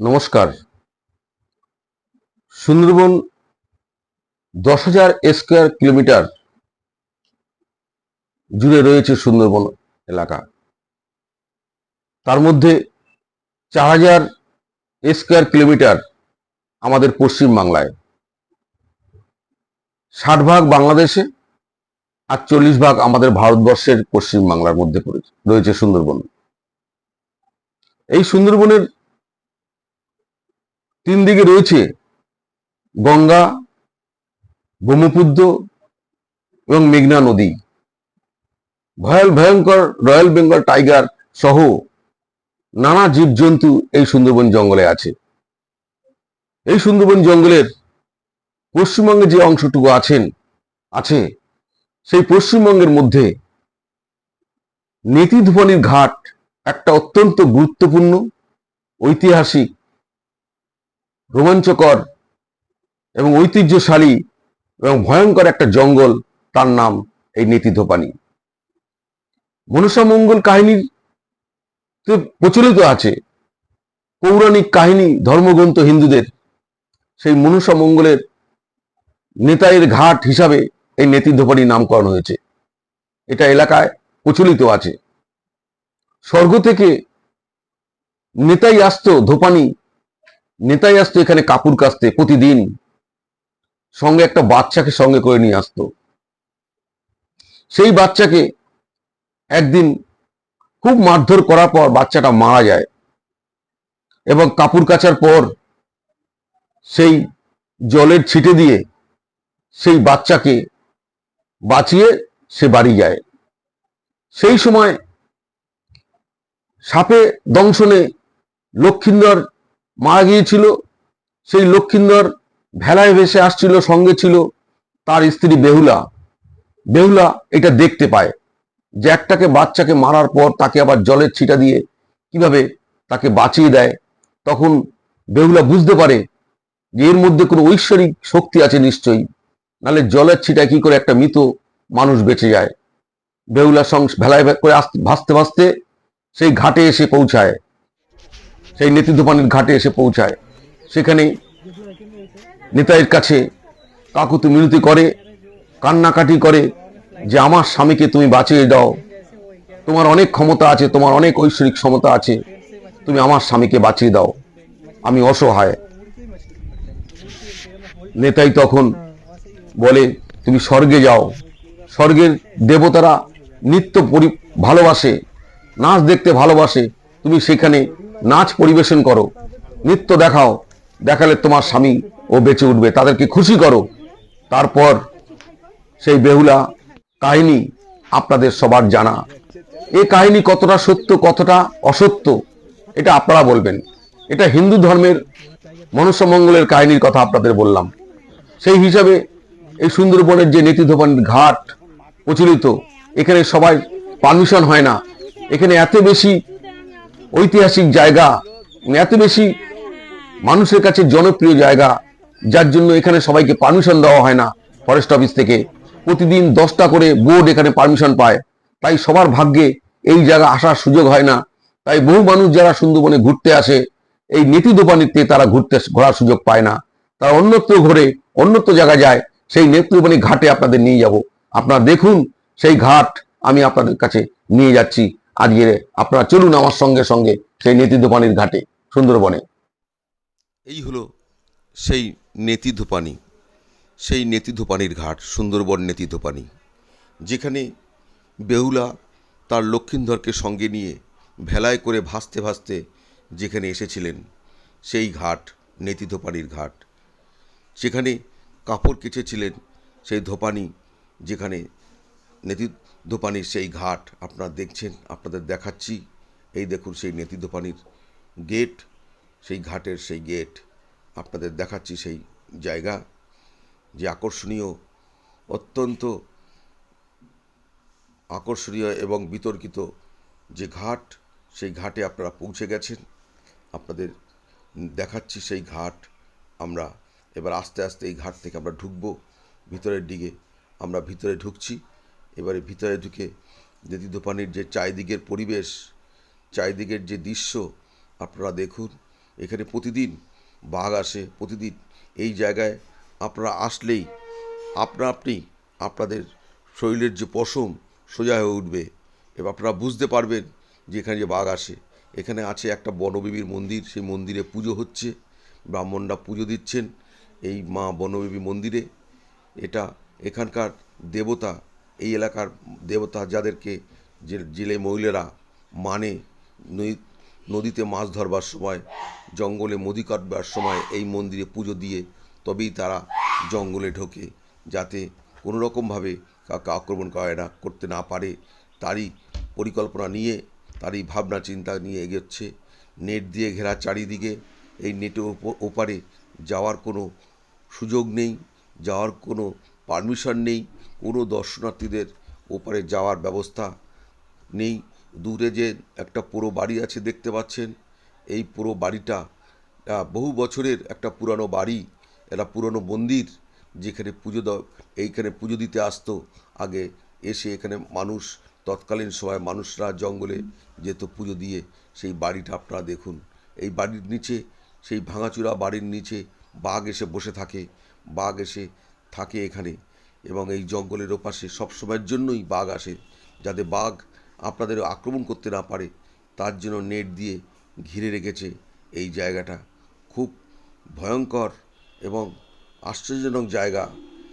নমস্কার। সুন্দরবন দশ হাজার স্কোয়ার কিলোমিটার জুড়ে রয়েছে সুন্দরবন এলাকা। তার মধ্যে চার হাজার স্কোয়ার কিলোমিটার আমাদের পশ্চিম বাংলায়। ষাট ভাগ বাংলাদেশে আর চল্লিশ ভাগ আমাদের ভারতবর্ষের পশ্চিম বাংলার মধ্যে রয়েছে সুন্দরবন। এই সুন্দরবনের তিন দিকে রয়েছে গঙ্গা, ব্রহ্মপুত্র এবং মেঘনা নদী। ভয়াল, ভয়ঙ্কর রয়্যাল বেঙ্গল টাইগার সহ নানা জীবজন্তু এই সুন্দরবন জঙ্গলে আছে। এই সুন্দরবন জঙ্গলের পশ্চিমবঙ্গে যে অংশটুকু আছেন, আছে, সেই পশ্চিমবঙ্গের মধ্যে নেতিধুপানির ঘাট একটা অত্যন্ত গুরুত্বপূর্ণ, ঐতিহাসিক রোমাঞ্চকর এবং ঐতিহ্যশালী এবং ভয়ঙ্কর একটা জঙ্গল, তার নাম এই নেতিধোপানি মনসা মঙ্গল কাহিনীর তো প্রচলিত আছে। পৌরাণিক কাহিনী, ধর্মগ্রন্থ হিন্দুদের সেই মনসা মঙ্গলের নেতাইয়ের ঘাট হিসাবে এই নেতিধোপানি নামকরণ হয়েছে। এটা এলাকায় প্রচলিত আছে। স্বর্গ থেকে নেতাই আসতো ধোপানি নেতাই আসতো এখানে কাপুর কাস্তে প্রতিদিন। সঙ্গে একটা বাচ্চাকে সঙ্গে করে নিয়ে আসতো। সেই বাচ্চাকে একদিন খুব মারধর করার পর বাচ্চাটা মারা যায় এবং কাপুর কাচার পর সেই জলের ছিটে দিয়ে সেই বাচ্চাকে বাঁচিয়ে সে বাড়ি যায়। সেই সময় সাপে দংশনে লক্ষিন্দর মারা গিয়েছিল। সেই লক্ষিন্দর ভেলায় ভেসে আসছিল, সঙ্গে ছিল তার স্ত্রী বেহুলা। বেহুলা এটা দেখতে পায় যে একটাকে বাচ্চাকে মারার পর তাকে আবার জলের ছিটা দিয়ে কীভাবে তাকে বাঁচিয়ে দেয়। তখন বেহুলা বুঝতে পারে যে এর মধ্যে কোনো ঐশ্বরিক শক্তি আছে নিশ্চয়ই নাহলে জলের ছিটায় কি করে একটা মৃত মানুষ বেঁচে যায়। বেহুলা সং ভেলায় করে ভাসতে ভাসতে সেই ঘাটে এসে পৌঁছায়। সেই নেতিদোপানির ঘাটে এসে পৌঁছায়। সেখানে নেতাইয়ের কাছে কাকুতি মিনতি করে, কান্নাকাটি করে যে, আমার স্বামীকে তুমি বাঁচিয়ে দাও। তোমার অনেক ক্ষমতা আছে, তোমার অনেক ঐশ্বরিক ক্ষমতা আছে। তুমি আমার স্বামীকে বাঁচিয়ে দাও। আমি অসহায়। নেতাই তখন বলে, তুমি স্বর্গে যাও। স্বর্গের দেবতারা নিত্য পরি, ভালোবাসে, নাচ দেখতে ভালোবাসে। তুমি সেখানে নাচ পরিবেশন করো, নৃত্য দেখাও, দেখালে তোমার স্বামী ও বেঁচে উঠবে, তাদেরকে খুশি করো। তারপর সেই বেহুলা কাহিনী আপনাদের সবার জানা। এই কাহিনী কতটা সত্য, কতটা অসত্য, এটা আপনারা বলবেন। এটা হিন্দু ধর্মের মনুষ্যমঙ্গলের কাহিনীর কথা আপনাদের বললাম। সেই হিসাবে এই সুন্দরবনের যে নেতিধোপানির ঘাট প্রচলিত, এখানে সবাই পারমিশন হয় না। এখানে এত বেশি ঐতিহাসিক জায়গা এত বেশি মানুষের কাছে জনপ্রিয় জায়গা, যার জন্য এখানে সবাইকে পারমিশন দেওয়া হয় না ফরেস্ট অফিস থেকে। প্রতিদিন দশটা করে বোর্ড এখানে পারমিশন পায়। তাই সবার ভাগ্যে এই জায়গা আসার সুযোগ হয় না। তাই বহু মানুষ যারা সুন্দরবনে ঘুরতে আসে, এই নেতি দোপানিতে তারা ঘুরতে ঘোরার সুযোগ পায় না। তারা অন্যত্র ঘুরে, অন্যত্র জায়গায় যায়, সেই নেত্রবাণী ঘাটে আপনাদের নিয়ে যাব। আপনারা দেখুন সেই ঘাট আমি আপনাদের কাছে নিয়ে যাচ্ছি। আজকে আপনারা চলুন আমার সঙ্গে সঙ্গে সেই নেতিদোপানির ঘাটে, সুন্দরবনে। এই হলো সেই নেতিধোপানি সেই নেতিধোপানির ঘাট, সুন্দরবন নেতিধোপানি যেখানে বেহুলা তার লক্ষিন্দরকে সঙ্গে নিয়ে ভেলায় করে ভাসতে ভাসতে যেখানে এসেছিলেন, সেই ঘাট নেতিধোপানির ঘাট। সেখানে কাপড় কেচেছিলেন সেই ধোপানি, যেখানে নেতি ধোপানির সেই ঘাট আপনারা দেখছেন, আপনাদের দেখাচ্ছি। এই দেখুন সেই নেতি ধোপানির গেট, সেই ঘাটের সেই গেট, আপনাদের দেখাচ্ছি সেই জায়গা, যে আকর্ষণীয়, অত্যন্ত আকর্ষণীয় এবং বিতর্কিত যে ঘাট, সেই ঘাটে আপনারা পৌঁছে গেছেন। আপনাদের দেখাচ্ছি সেই ঘাট, আমরা এবার আস্তে আস্তে এই ঘাট থেকে আমরা ঢুকবো। ভিতরের দিকে আমরা ভিতরে ঢুকছি। এবারে ভিতরে ঢুকে নদী দোপানির যে চারিদিকের পরিবেশ, চারিদিকের যে দৃশ্য, আপনারা দেখুন। এখানে প্রতিদিন বাঘ আসে, প্রতিদিন এই জায়গায় আপনারা আসলেই আপনা আপনি আপনাদের শরীরের যে পশম সোজা হয়ে উঠবে এবং আপনারা বুঝতে পারবেন যে এখানে যে বাঘ আসে। এখানে আছে একটা বনবিবির মন্দির, সেই মন্দিরে পুজো হচ্ছে, ব্রাহ্মণরা পুজো দিচ্ছেন এই মা বনবিবী মন্দিরে। এটা এখানকার দেবতা এই এলাকার দেবতা যাদেরকে যে জেলে মহিলারা মানে নদী- নদীতে মাছ ধরবার সময়, জঙ্গলে মুদি কাটবার সময় এই মন্দিরে পুজো দিয়ে তবেই তারা জঙ্গলে ঢোকে যাতে কোনো রকমভাবে কাউকে আক্রমণ করে করতে না পারে। তারই পরিকল্পনা নিয়ে, তারই ভাবনা চিন্তা নিয়ে এগোচ্ছে। নেট দিয়ে ঘেরা চারিদিকে, এই নেটের ওপ- ওপারে যাওয়ার কোনো সুযোগ নেই, যাওয়ার কোনো পারমিশন নেই। কোনো দর্শনার্থীদের ওপারে যাওয়ার ব্যবস্থা নেই। দূরে যে একটা পুরো বাড়ি আছে দেখতে পাচ্ছেন, এই পুরো বাড়িটা বহু বছরের একটা পুরানো বাড়ি এটা পুরনো মন্দির যেখানে পুজো এইখানে পুজো দিতে আসতো। আগে এসে এখানে মানুষ, তৎকালীন সময় মানুষরা জঙ্গলে যেত পুজো দিয়ে। সেই বাড়িটা আপনারা দেখুন। এই বাড়ির নিচে, সেই ভাঙাচুরা বাড়ির নিচে বাঘ এসে বসে থাকে। বাঘ এসে থাকে এখানে। এবং এই জঙ্গলের ওপাশে সবসময়ের জন্যই বাঘ আসে। যাতে বাঘ আপনাদের আক্রমণ করতে না পারে, তার জন্য নেট দিয়ে ঘিরে রেখেছে এই জায়গাটা। খুব ভয়ঙ্কর এবং আশ্চর্যজনক জায়গা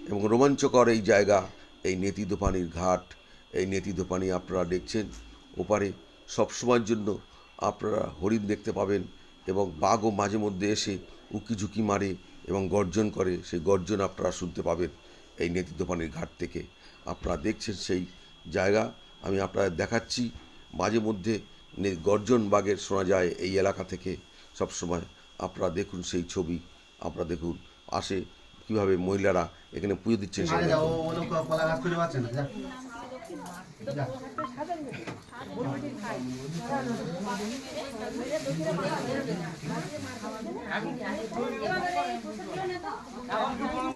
এবং রোমাঞ্চকর এই জায়গা, এই নেতিদোপানির ঘাট। এই নেতিদোপানি আপনারা দেখছেন, ওপারে সবসময়ের জন্য আপনারা হরিণ দেখতে পাবেন এবং বাঘও মাঝে মধ্যে এসে উকি ঝুঁকি মারে এবং গর্জন করে। সেই গর্জন আপনারা শুনতে পাবেন। এই নেতিদোপানির ঘাট থেকে। আপনারা দেখছেন সেই জায়গা। আমি আপনাদের দেখাচ্ছি মাঝে মধ্যে গর্জন বাঘের শোনা যায় এই এলাকা থেকে। সবসময় আপনারা দেখুন সেই ছবি আপনারা দেখুন আসে কীভাবে মহিলারা এখানে পুজো দিচ্ছেন